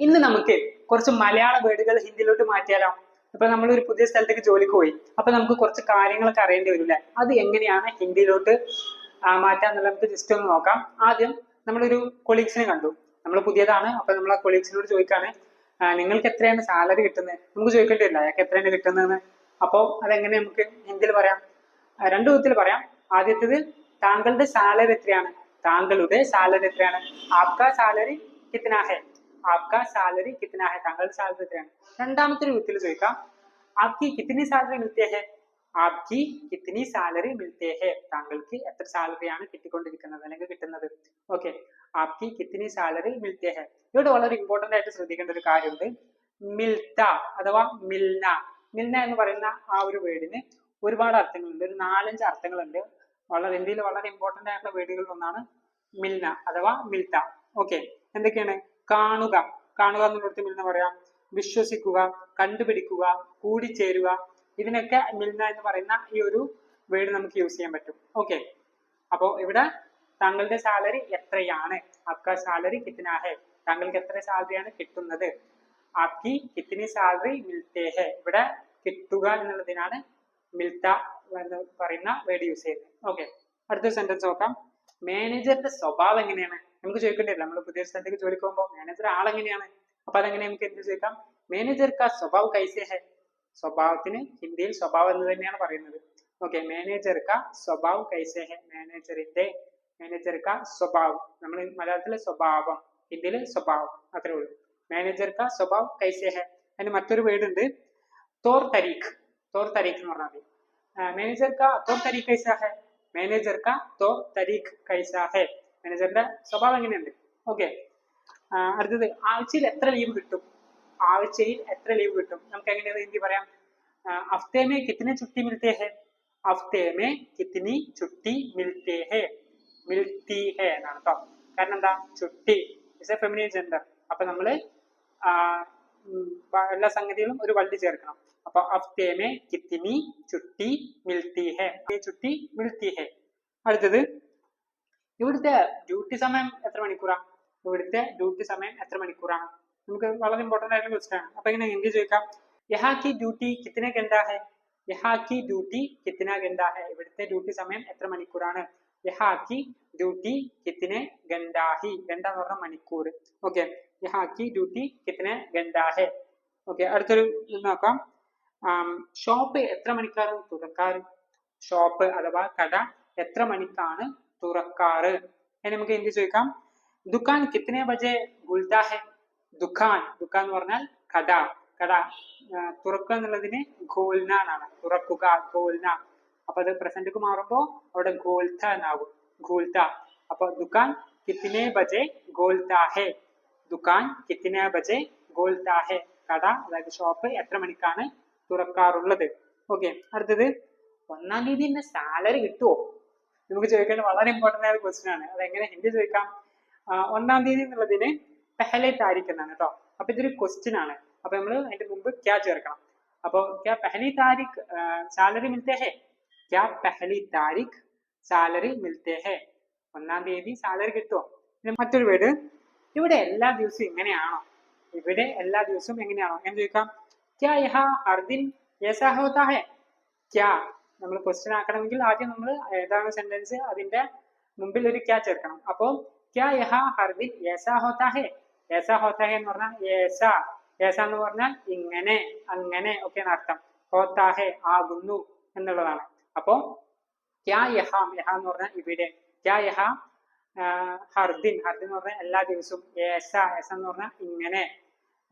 ഇന്ന് നമുക്ക് കുറച്ച് മലയാള വേർഡുകൾ ഹിന്ദിയിലോട്ട് മാറ്റിയാലോ? ഇപ്പൊ നമ്മൾ ഒരു പുതിയ സ്ഥലത്തേക്ക് ജോലിക്ക് പോയി. അപ്പൊ നമുക്ക് കുറച്ച് കാര്യങ്ങളൊക്കെ അറിയേണ്ടി വരില്ലേ അത് എങ്ങനെയാണ് ഹിന്ദിയിലോട്ട് മാറ്റാൻ എന്നുള്ളത് നമുക്ക് ജസ്റ്റ് ഒന്ന് നോക്കാം. ആദ്യം നമ്മളൊരു കൊളീഗ്സിനെ കണ്ടു. നമ്മൾ പുതിയതാണ് അപ്പൊ നമ്മൾ ആ കൊളീഗ്സിനോട് ചോദിക്കാണ് നിങ്ങൾക്ക് എത്രയാണ് സാലറി കിട്ടുന്നത്? നമുക്ക് ചോദിക്കേണ്ടി വരില്ല അയാൾക്ക് എത്രയാണ് കിട്ടുന്നതെന്ന്. അപ്പോൾ അതെങ്ങനെ നമുക്ക് ഹിന്ദിയിൽ പറയാം? രണ്ടു വിധത്തിൽ പറയാം. ആദ്യത്തേത് താങ്കളുടെ സാലറി എത്രയാണ്? താങ്കളുടെ സാലറി എത്രയാണ്? ആപ്കാ സാലറി കിത്തന ആപ്കാ സാലറി കിത്തന ഹെ താങ്കളുടെ സാലറി എത്രയാണ് രണ്ടാമത്തെ രൂപത്തിൽ ചോദിക്കാം. ആപ്കി കിത്തനി സാലറി മിൽത്തേ ഹെ ആപ്കി കിത്തനി സാലറി മിൽത്തേ ഹെ താങ്കൾക്ക് എത്ര സാലറിയാണ് കിട്ടിക്കൊണ്ടിരിക്കുന്നത്? അല്ലെങ്കിൽ കിട്ടുന്നത്? ഓക്കെ ആപ്കി കിത്തനി സാലറി മിൽത്തേ ഹെ ഇവിടെ വളരെ ഇമ്പോർട്ടന്റ് ആയിട്ട് ശ്രദ്ധിക്കേണ്ട ഒരു കാര്യമുണ്ട്. മിൽത്ത അഥവാ മിൽന. മിൽന എന്ന് പറയുന്ന ആ ഒരു വേർഡിന് ഒരുപാട് അർത്ഥങ്ങളുണ്ട്. ഒരു നാലഞ്ച് അർത്ഥങ്ങളുണ്ട്. വളരെ ഇന്ത്യയിൽ വളരെ ഇമ്പോർട്ടന്റ് ആയിട്ടുള്ള വേർഡുകളിൽ ഒന്നാണ് മിൽന അഥവാ മിൽത്ത. ഓക്കെ എന്തൊക്കെയാണ്? കാണുക. കാണുക എന്നുള്ളത് മിൽന പറയാം. വിശ്വസിക്കുക കണ്ടുപിടിക്കുക കൂടിച്ചേരുക. ഇതിനൊക്കെ മിൽന എന്ന് പറയുന്ന ഈ ഒരു വേർഡ് നമുക്ക് യൂസ് ചെയ്യാൻ പറ്റും. ഓക്കെ. അപ്പോ ഇവിടെ താങ്കളുടെ സാലറി എത്രയാണ്? ആപ്കാ സാലറി കിത്തന ഹെ താങ്കൾക്ക് എത്ര സാലറിയാണ് കിട്ടുന്നത്? ആപ്കി കിത്തിനി സാലറി മിൽത്തേ ഹെ. ഇവിടെ കിട്ടുക എന്നുള്ളതിനാണ് മിൽത്ത എന്ന് പറയുന്ന വേർഡ് യൂസ് ചെയ്യുന്നത്. ഓക്കെ. അടുത്ത സെന്റൻസ് നോക്കാം. മാനേജറുടെ സ്വഭാവം എങ്ങനെയാണ്? നമുക്ക് ചോദിക്കേണ്ടില്ല നമ്മൾ പുതിയ സ്ഥലത്തേക്ക് ജോലിക്ക് പോകുമ്പോൾ മാനേജർ ആളെങ്ങനെയാണ്? അപ്പൊ അതെങ്ങനെ നമുക്ക് എന്ത് ചോദിക്കാം? മാനേജർ കാ സ്വഭാവ് കൈസേ ഹെ. സ്വഭാവത്തിന് ഹിന്ദിയിൽ സ്വഭാവം എന്ന് തന്നെയാണ് പറയുന്നത്. ഓക്കെ മാനേജർ കാ സ്വഭാവ് കൈസേ ഹെ. മാനേജറിന്റെ മാനേജർ കാ സ്വഭാവം. നമ്മൾ മലയാളത്തിലെ സ്വഭാവം ഹിന്ദിയിൽ സ്വഭാവം. അത്രേ ഉള്ളൂ. മാനേജർ കാ സ്വഭാവ് കൈസേ ഹെ. അതിന് മറ്റൊരു വേർഡ് ഉണ്ട്. തോർ തരീഖ് തോർ തരീഖ് എന്ന് പറഞ്ഞാൽ മാനേജർ കാ തോർ തരീഖ് കൈസാ ഹെ. മാനേജർ ക തോ തരീഖ് കൈസ ഹെ. മാനേജറിന്റെ സ്വഭാവം എങ്ങനെയുണ്ട്? ഓക്കെ അടുത്തത് ആഴ്ചയിൽ എത്ര ലീവ് കിട്ടും? ആഴ്ചയിൽ എത്ര ലീവ് കിട്ടും? നമുക്ക് എങ്ങനെയാണ് ഹിന്ദി പറയാം? ഹഫ്തേമേ കിത്തിനെ ചുട്ടി മിൽത്തേ ഹെ. ഹഫ്തേമേ കിത്തിനി ചുട്ടി മിൽത്തേ ഹെ. മിൽത്തി ഹെ എന്നാണ് കേട്ടോ കാരണം എന്താ? ചുട്ടി. ഇസ് എ ഫെമിനിയൻ ജെൻഡർ അപ്പൊ നമ്മൾ എല്ലാ സംഗതികളും ഒരു വള്ളി ചേർക്കണം. അപ്പൊ അഫ്തേമേ കിത്തിനി ചുട്ടി മിൽത്തി ഹെ ചുട്ടി മിൽത്തി ഹെ അടുത്തത് ഇവിടുത്തെ ഡ്യൂട്ടി സമയം എത്ര മണിക്കൂറാണ് ഇവിടുത്തെ ഡ്യൂട്ടി സമയം എത്ര മണിക്കൂറാണ് നമുക്ക് വളരെ ഇമ്പോർട്ടന്റ് ആയിട്ടുള്ള ക്വസ്റ്റൻ ആണ്. അപ്പൊ ഇങ്ങനെ ഹിന്ദി ചോദിക്കാം. യഹാ കി ഡ്യൂട്ടി കിത്തിനെ ഗണ്ടാ ഹെ? യഹാ കി ഡ്യൂട്ടി കിത്തിന ഗണ്ടാ ഹെ? ഇവിടുത്തെ ഡ്യൂട്ടി സമയം എത്ര മണിക്കൂറാണ്? യഹാ കി ഡ്യൂട്ടി കിത്തിനെ ഗണ്ടാഹി. ഗണ്ട എന്ന് പറഞ്ഞ മണിക്കൂർ ഓക്കെ യഹാക്കി ഡ്യൂട്ടി കിത്തിനെ ഗണ്ടാഹെ. ഓക്കെ അടുത്തൊരു നോക്കാം. ഷോപ്പ് എത്ര മണിക്കാണ് തുറക്കാറ്? ഷോപ്പ് അഥവാ കട എത്ര മണിക്കാണ് തുറക്കാറ്? ഇനി നമുക്ക് എന്ത് ചോദിക്കാം? ദുക്കാൻ കിത്തനെ ബജെ ഖുൽതാ ഹെ ദുക്കാൻ ദുക്കാൻ എന്ന് പറഞ്ഞാൽ കട. കട. തുറക്കുക എന്നുള്ളതിന് ഗോൽന എന്നാണ് തുറക്കുക ഖോൽന അപ്പൊ അത് പ്രസന്റിക്ക് മാറുമ്പോ അവിടെ ഗോൽത്ത എന്നാകും ഗോൽത്ത. അപ്പൊ ദുക്കാൻ കിത്തിനെ ബജെ ഗോൽത്താ ഹെ. ദുക്കാൻ കിത്തിനെ ബജെ ഗോൽത്താ ഹെ. കട അതായത് ഷോപ്പ് എത്ര മണിക്കാണ് തുറക്കാറുള്ളത്? ഓക്കെ അടുത്തത്. ഒന്നാം തീയതി എന്നെ സാലറി കിട്ടുമോ നമുക്ക് ചോദിക്കേണ്ട വളരെ ഇമ്പോർട്ടന്റ് ആയ ക്വസ്റ്റ്യൻ ആണ്. അതെങ്ങനെ ഹിന്ദി ചോദിക്കാം? ഒന്നാം തീയതി എന്നുള്ളതിന് പെഹലെ താരിഖ് എന്നാണ് കേട്ടോ. അപ്പൊ ഇതൊരു ക്വസ്റ്റ്യൻ ആണ്. അപ്പൊ നമ്മൾ അതിന്റെ മുമ്പ് ക്യാ ചേർക്കണം. അപ്പൊ ക്യാ പെഹലി താരിഖ് സാലറി മിൽത്തേ ഹെ? ക്യാ പെഹലി താരിഖ് സാലറി മിൽത്തേ ഹെ ഒന്നാം തീയതി സാലറി കിട്ടുമോ മറ്റൊരു വീട് ഇവിടെ എല്ലാ ദിവസവും ഇങ്ങനെയാണോ? ഇവിടെ എല്ലാ ദിവസവും എങ്ങനെയാണോ? എന്ന് ചോദിക്കാം? ക്യാ യഹ ഹർദിൻ ദിൻ ഏസാ ഹോത്താ ഹെ? ക്യാ നമ്മൾ ക്വസ്റ്റ്യൻ ആക്കണമെങ്കിൽ ആദ്യം നമ്മൾ ഏതാണ് സെന്റൻസ് അതിന്റെ മുമ്പിൽ ഒരു ക്യാ ചേർക്കണം. അപ്പോ ക്യാ യഹ ഹർദിൻ ദിൻ ഏസാ ഹോത്താ ഹെ? ഏസാ ഹോത്താ ഹെ എന്ന് പറഞ്ഞാൽ ഏസ. യേസ എന്ന് പറഞ്ഞാൽ ഇങ്ങനെ അങ്ങനെ ഒക്കെ അർത്ഥം. ഹോത്താഹെ ആകുന്നു എന്നുള്ളതാണ്. അപ്പോ ക്യാ യഹ യഹ എന്ന് പറഞ്ഞാൽ ഇവിടെ ക്യാ യഹ ഹർദിൻ ഹർദിൻ എന്ന് പറഞ്ഞാൽ എല്ലാ ദിവസവും ഏസ ഏസ എന്ന് പറഞ്ഞാൽ ഇങ്ങനെ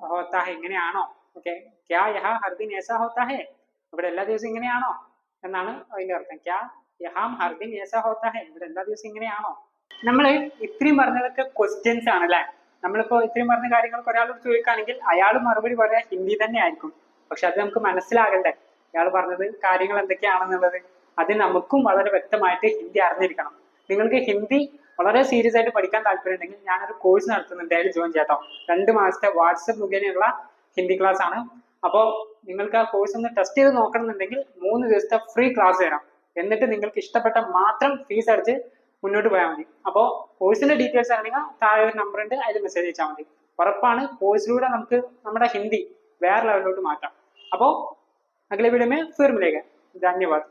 ഹോത്താഹ ഇങ്ങനെയാണോ? ഓക്കെ. ക്യാ യഹ ഹർദിൻ ഏസ ഹോത്താഹേ. ഇവിടെ എല്ലാ ദിവസവും ഇങ്ങനെയാണോ? എന്നാണ് അതിന്റെ അർത്ഥം. ക്യാ യഹാം ഹർദിൻ ഏസ ഹോത്താഹേ. ഇവിടെ എല്ലാ ദിവസവും ഇങ്ങനെയാണോ? നമ്മൾ ഇത്രയും പറഞ്ഞതൊക്കെ ക്വസ്റ്റ്യൻസ് ആണ് അല്ലെ? നമ്മളിപ്പോ ഇത്രയും പറഞ്ഞ കാര്യങ്ങൾക്ക് ഒരാളോട് ചോദിക്കുകയാണെങ്കിൽ അയാൾ മറുപടി പറയാൻ ഹിന്ദി തന്നെ ആയിരിക്കും. പക്ഷെ അത് നമുക്ക് മനസ്സിലാകണ്ടേ. അയാൾ പറഞ്ഞത് കാര്യങ്ങൾ എന്തൊക്കെയാണെന്നുള്ളത്. അത് നമുക്കും വളരെ വ്യക്തമായിട്ട് ഹിന്ദി അറിഞ്ഞിരിക്കണം. നിങ്ങൾക്ക് ഹിന്ദി വളരെ സീരിയസ് ആയിട്ട് പഠിക്കാൻ താല്പര്യമുണ്ടെങ്കിൽ ഞാനൊരു കോഴ്സ് നടത്തുന്നുണ്ട് അതിൽ ജോയിൻ ചെയ്യാം രണ്ട് മാസത്തെ വാട്സപ്പ് മുഖേനയുള്ള ഹിന്ദി ക്ലാസ് ആണ്. അപ്പോൾ നിങ്ങൾക്ക് ആ കോഴ്സ് ഒന്ന് ടെസ്റ്റ് ചെയ്ത് നോക്കണമെന്നുണ്ടെങ്കിൽ മൂന്ന് ദിവസത്തെ ഫ്രീ ക്ലാസ് തരാം. എന്നിട്ട് നിങ്ങൾക്ക് ഇഷ്ടപ്പെട്ട മാത്രം ഫീസ് അടിച്ച് മുന്നോട്ട് പോയാൽ മതി. അപ്പോൾ കോഴ്സിന്റെ ഡീറ്റെയിൽസ് അറിയുക താഴെ ഒരു നമ്പർ ഉണ്ട് അതിൽ മെസ്സേജ് അയച്ചാൽ മതി. ഉറപ്പാണ് കോഴ്സിലൂടെ നമുക്ക് നമ്മുടെ ഹിന്ദി വേറെ ലെവലിലോട്ട് മാറ്റാം. അപ്പോൾ അഗലെ വീഡിയോ മേ ധന്യവാദ്.